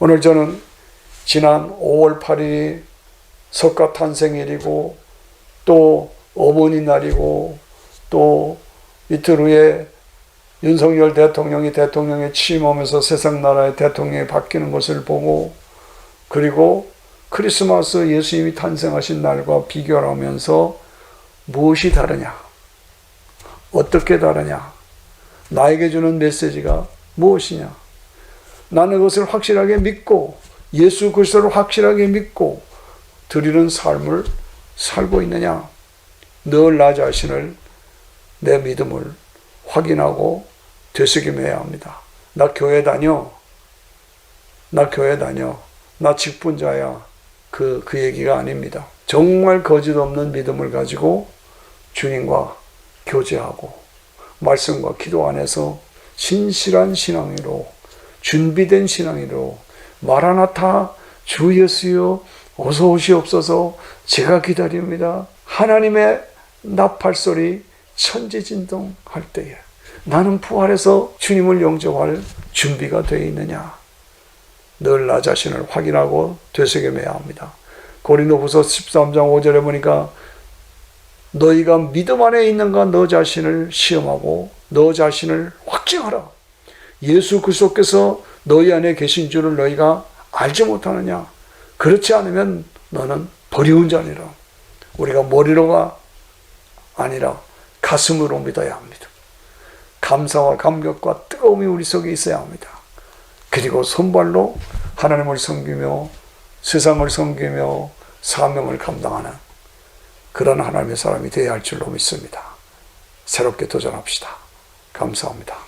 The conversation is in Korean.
오늘 저는 지난 5월 8일이 석가 탄생일이고 또 어머니 날이고 또 이틀 후에 윤석열 대통령이 대통령에 취임하면서 세상 나라의 대통령이 바뀌는 것을 보고 그리고 크리스마스 예수님이 탄생하신 날과 비교를 하면서 무엇이 다르냐? 어떻게 다르냐? 나에게 주는 메시지가 무엇이냐? 나는 그것을 확실하게 믿고 예수 그리스도를 확실하게 믿고 드리는 삶을 살고 있느냐? 늘 나 자신을 내 믿음을 확인하고 되새김해야 합니다. 나 교회 다녀. 나 교회 다녀. 나 직분자야. 그, 그 얘기가 아닙니다. 정말 거짓 없는 믿음을 가지고 주님과 교제하고 말씀과 기도 안에서 신실한 신앙으로 준비된 신앙으로 마라나타 주 예수여 어서 오시옵소서 제가 기다립니다. 하나님의 나팔 소리 천지 진동 할 때에 나는 부활해서 주님을 영접할 준비가 되어 있느냐? 늘 나 자신을 확인하고 되새김해야 합니다. 고린도후서 13장 5절에 보니까 너희가 믿음 안에 있는가 너 자신을 시험하고 너 자신을 확증하라. 예수 그리스도께서 너희 안에 계신 줄을 너희가 알지 못하느냐? 그렇지 않으면 너는 버리운 자니라. 우리가 머리로가 아니라 가슴으로 믿어야 합니다. 감사와 감격과 뜨거움이 우리 속에 있어야 합니다. 그리고 손발로 하나님을 섬기며 세상을 섬기며 사명을 감당하는 그런 하나님의 사람이 되어야 할 줄로 믿습니다. 새롭게 도전합시다. 감사합니다.